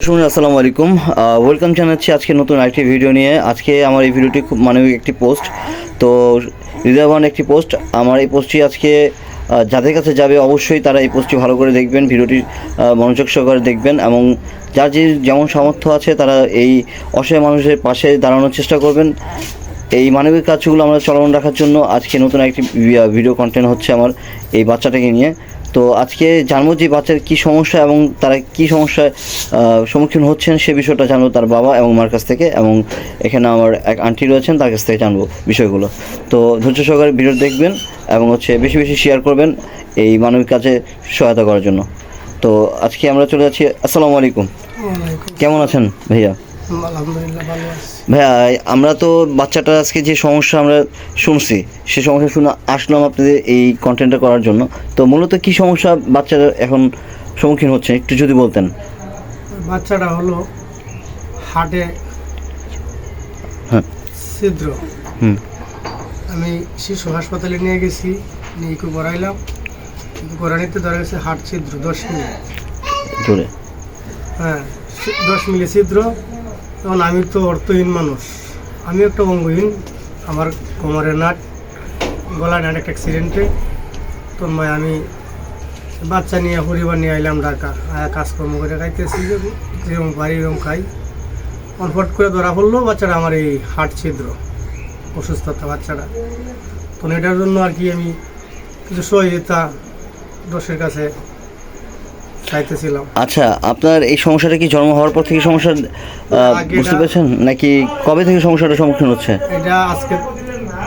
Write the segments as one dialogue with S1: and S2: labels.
S1: শুনুন আসসালামু আলাইকুম। ওয়েলকাম জানাচ্ছি আজকে নতুন আরেকটি ভিডিও নিয়ে। আজকে আমার এই ভিডিওটি খুব মানবিক একটি পোস্ট তো হৃদয়বান একটি পোস্ট আমার এই পোস্টটি আজকে যাদের কাছে যাবে অবশ্যই তারা এই পোস্টটি ভালো করে দেখবেন ভিডিওটি মনোযোগ সহকারে দেখবেন এবং যার যে যেমন সামর্থ্য আছে তারা এই অসহায় মানুষের পাশে দাঁড়ানোর চেষ্টা করবেন। এই মানবিক কাজগুলো আমরা চলমান রাখার জন্য আজকে নতুন একটি ভিডিও কন্টেন্ট হচ্ছে আমার এই বাচ্চাটাকে নিয়ে। তো আজকে জানব যে বাচ্চার কী সমস্যা এবং তারা কী সমস্যায় সম্মুখীন হচ্ছেন সে বিষয়টা জানব তার বাবা এবং মার কাছ থেকে এবং এখানে আমার এক আন্টি রয়েছেন তার কাছ থেকে জানব বিষয়গুলো। তো ধৈর্য সহকারে ভিডিও দেখবেন এবং হচ্ছে বেশি বেশি শেয়ার করবেন এই মানবিক কাজে সহায়তা করার জন্য। তো আজকে আমরা চলে যাচ্ছি আসসালামু আলাইকুম। কেমন আছেন ভাইয়া?
S2: আলহামদুলিল্লাহ ভালো আছি।
S1: ভাইয়া আমরা তো বাচ্চাটার আজকে যে সমস্যা আমরা শুনছি সে সমস্যা শুনে আসলাম আপনাদের এই কন্টেন্টটা করার জন্য। তো মূলত কি সমস্যা বাচ্চারা এখন সম্মুখীন হচ্ছে একটু যদি বলতেন।
S2: বাচ্চাটা হলো হাটে
S1: হ্যাঁ।
S2: ছিদ্র।
S1: হুম।
S2: আমি শিশু হাসপাতালে নিয়ে গেছি নিয়ে ইকো করাইলাম ইকো করানিতে ধরা গেছে হাট ছিদ্র দশ
S1: জোরে।
S2: হ্যাঁ দশ মিলি ছিদ্র তখন আমি তো অর্থহীন মানুষ। আমি একটা অঙ্গহীন, আমার কোমরের নাট গলা নাট একটা অ্যাক্সিডেন্টে ভাই আমি বাচ্চা নিয়ে পরিবার নিয়ে আইলাম ঢাকা। আয়া কাজকর্ম করে খাইতেছি, যেরকম পারি এরকম খাই। অনফট করে ধরা পড়ল, বাচ্চাটা আমার এই হার্ট ছিদ্র, অসুস্থতা বাচ্চারা তো এটার জন্য আর কি আমি কিছু সহযোগিতা দোষের কাছে চাইতেছিলাম
S1: আচ্ছা আপনার এই সমস্যাটা কি জন্ম হওয়ার পর থেকে সমস্যা বুঝতে পেরেছেন? নাকি কবে থেকে সমস্যাটার সম্মুখীন হচ্ছে?
S2: এটা আজকে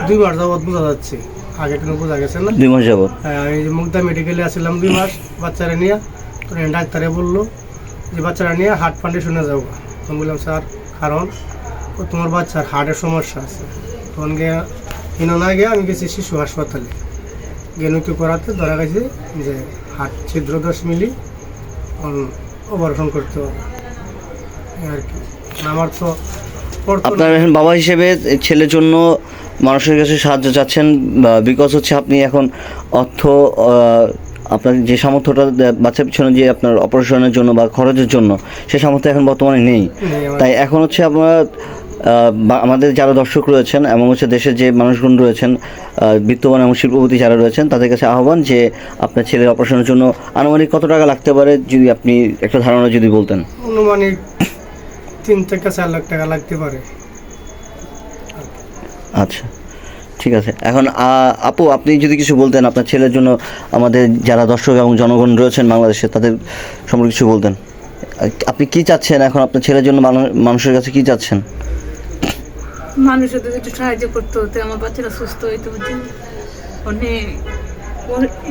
S2: দুই মাস যাবৎ বোঝা যাচ্ছে। আগে কিন্তু বোঝা গেছে না?
S1: দুই মাস যাবত
S2: হ্যাঁ, আমি মুগদা মেডিকেলে আসছিলাম দুই মাস বাচ্চারা নিয়ে। তো ডাক্তারে বলল যে বাচ্চারা নিয়ে হার্ট ফাউন্ডেশনে যাব আমি বললাম স্যার কারণ ও তোমার বাচ্চার হার্টের সমস্যা আছে। তখন গিয়ে কিনো না গিয়ে আমি গেছি শিশু হাসপাতালে। গেনুকি করাতে ধরা গেছে যে হার্ট ছিদ্র দশ মিলি অপারেশন করতে। হবে আর কি। আমার তো
S1: আপনার এখন বাবা হিসেবে ছেলের জন্য মানুষের কাছে সাহায্য চাচ্ছেন বিকজ হচ্ছে আপনি এখন অর্থ আপনার যে সামর্থ্যটা বাচ্চার পিছনে যে আপনার অপারেশনের জন্য বা খরচের জন্য সে সামর্থ্য এখন বর্তমানে নেই। তাই এখন হচ্ছে আপনার আমাদের যারা দর্শক রয়েছেন এবং হচ্ছে দেশের যে মানুষগুলো রয়েছেন বিত্তবান এবং শিল্পপতি যারা রয়েছেন তাদের কাছে আহ্বান যে আপনার ছেলের অপারেশনের জন্য আনুমানিক কত টাকা লাগতে পারে যদি আপনি একটা ধারণা যদি বলতেন।
S2: অনুমানিক তিন থেকে চার লাখ টাকা লাগতে পারে।
S1: আচ্ছা ঠিক আছে। এখন আপু আপনি যদি কিছু বলতেন আপনার ছেলের জন্য আমাদের যারা দর্শক এবং জনগণ রয়েছেন বাংলাদেশে তাদের সম্পর্কে কিছু বলতেন। আপনি কি চাচ্ছেন এখন? আপনার ছেলের জন্য মানুষের কাছে কি চাচ্ছেন?
S3: মানুষের যদি একটু সাহায্য করতে হতো, আমার বাচ্চারা সুস্থ হইতে, বুঝছেন? অনেক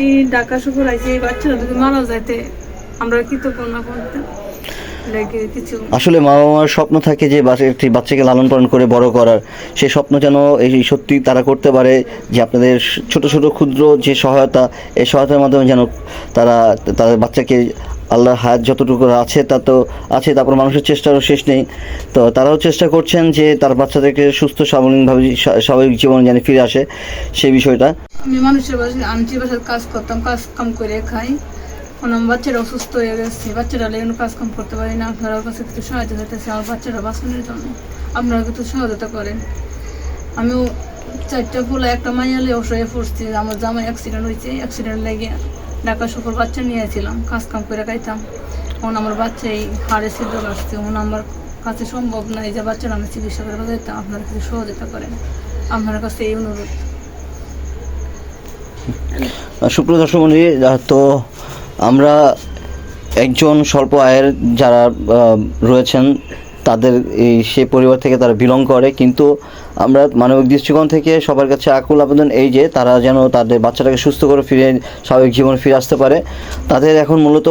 S3: এই ডাকা শুকুর আছে, এই বাচ্চারা যদি মারা যাইতে, আমরা কৃতজ্ঞ না করতাম
S1: আসলে মা বাবার স্বপ্ন থাকে যে একটি বাচ্চাকে লালন পালন করে বড় করার। সে স্বপ্ন যেন এই সত্যি তারা করতে পারে, যে আপনাদের ছোট ছোট, ক্ষুদ্র যে সহায়তা, এই সহায়তার মাধ্যমে যেন তারা, তাদের বাচ্চাকে আল্লাহর হায়াত যতটুকু আছে তা তো আছে, তারপর মানুষের চেষ্টারও শেষ নেই। তো তারাও চেষ্টা করছেন যে তার বাচ্চাদেরকে সুস্থ স্বাভাবিকভাবে স্বা- স্বাভাবিক জীবন যেন ফিরে আসে সেই বিষয়টা।
S3: আমি মানুষের বাসায় আনছি বাসায় কাজ করতাম, কাজ কাম করে খাই। আমার বাচ্চারা অসুস্থ হয়ে গেছে, বাচ্চারা লেগে কাজ কাম করতে পারি না আপনারা কাছে কিছু সহায়তা চাইতেছে, আমার বাচ্চারা বাঁচানোর জন্য। আপনারা কিছু সহায়তা করেন। আমিও চারটা ফুলে একটা মাইয়ালে অসহায় পড়ছি, আমার জামাই অ্যাক্সিডেন্ট হয়েছে অ্যাক্সিডেন্ট লেগে ঢাকা সফর বাচ্চা নিয়েছিলাম, কাজ কাম করে খাইতাম। এখন আমার বাচ্চা এই হাড়ে ছিদ্র আসছে এখন আমার কাছে সম্ভব নয় যে বাচ্চারা আমি চিকিৎসা করে বাঁচাইতাম আপনারা কিছু সহযোগিতা করেন। আপনার কাছে এই অনুরোধ।
S1: সুপ্রিয় দর্শক মন্ডলী তো আমরা একজন স্বল্প আয়ের যারা রয়েছেন, তাদের এই সে পরিবার থেকে তারা বিলং করে, কিন্তু আমরা মানবিক দৃষ্টিকোণ থেকে সবার কাছে আকুল আবেদন এই যে তারা যেন তাদের বাচ্চাটাকে সুস্থ করে ফিরে স্বাভাবিক জীবন ফিরে আসতে পারে। তাদের এখন মূলত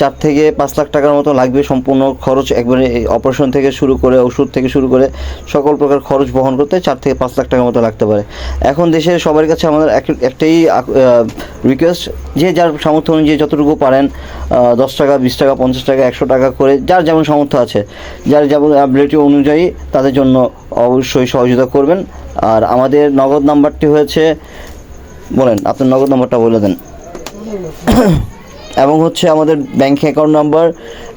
S1: চার থেকে পাঁচ লাখ টাকার মতো লাগবে সম্পূর্ণ খরচ। একবারে অপারেশন থেকে শুরু করে ওষুধ থেকে শুরু করে সকল প্রকার খরচ বহন করতে চার থেকে পাঁচ লাখ টাকার মতো লাগতে পারে। এখন দেশের সবার কাছে আমাদের একটাই রিকোয়েস্ট যে যার সামর্থ্য অনুযায়ী যতটুকু পারেন দশ টাকা বিশ টাকা পঞ্চাশ টাকা একশো টাকা করে যার যেমন সামর্থ্য আছে যার যেমন অ্যাবিলিটি অনুযায়ী তাদের জন্য অবশ্যই সহযোগিতা করবেন। আর আমাদের নগদ নাম্বারটি হয়েছে বলেন আপনার নগদ নাম্বারটা বলে দেন। এবং হচ্ছে আমাদের ব্যাংক অ্যাকাউন্ট নাম্বার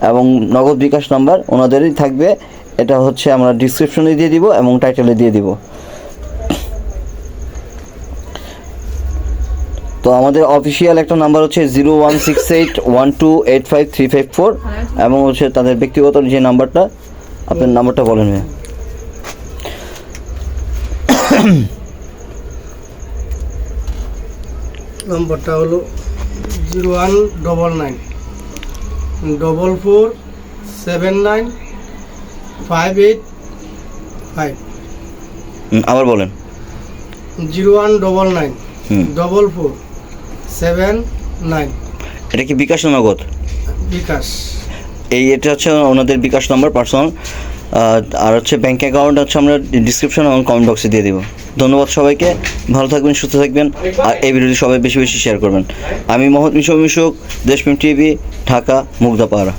S1: এবং নগদ বিকাশ নাম্বার ওনাদেরই থাকবে। এটা হচ্ছে আমরা ডিসক্রিপশনে দিয়ে দিব এবং টাইটেলে দিয়ে দিব। তো আমাদের অফিসিয়াল একটা নাম্বার হচ্ছে zero one six eight one two eight five three five four এবং হচ্ছে তাদের ব্যক্তিগত যে নাম্বারটা আপনার নাম্বারটা বলেন
S2: নম্বরটা হলো zero one double nine double four seven nine five eight five
S1: আবার বলেন।
S2: Zero one double nine double four seven nine
S1: এটা কি বিকাশ নগদ?
S2: বিকাশ।
S1: এই এটা হচ্ছে ওনাদের বিকাশ নাম্বার পার্সোনাল আর হচ্ছে ব্যাঙ্ক অ্যাকাউন্ট হচ্ছে আমরা ডিসক্রিপশন এবং কমেন্ট বক্সে দিয়ে দিব। ধন্যবাদ সবাইকে, ভালো থাকবেন, সুস্থ থাকবেন, আর এই ভিডিওটি সবাই বেশি বেশি শেয়ার করবেন। আমি মোহাম্মদ মিশো মিশক দেশপ্রেম টিভি ঢাকা মুগ্ধাপাড়া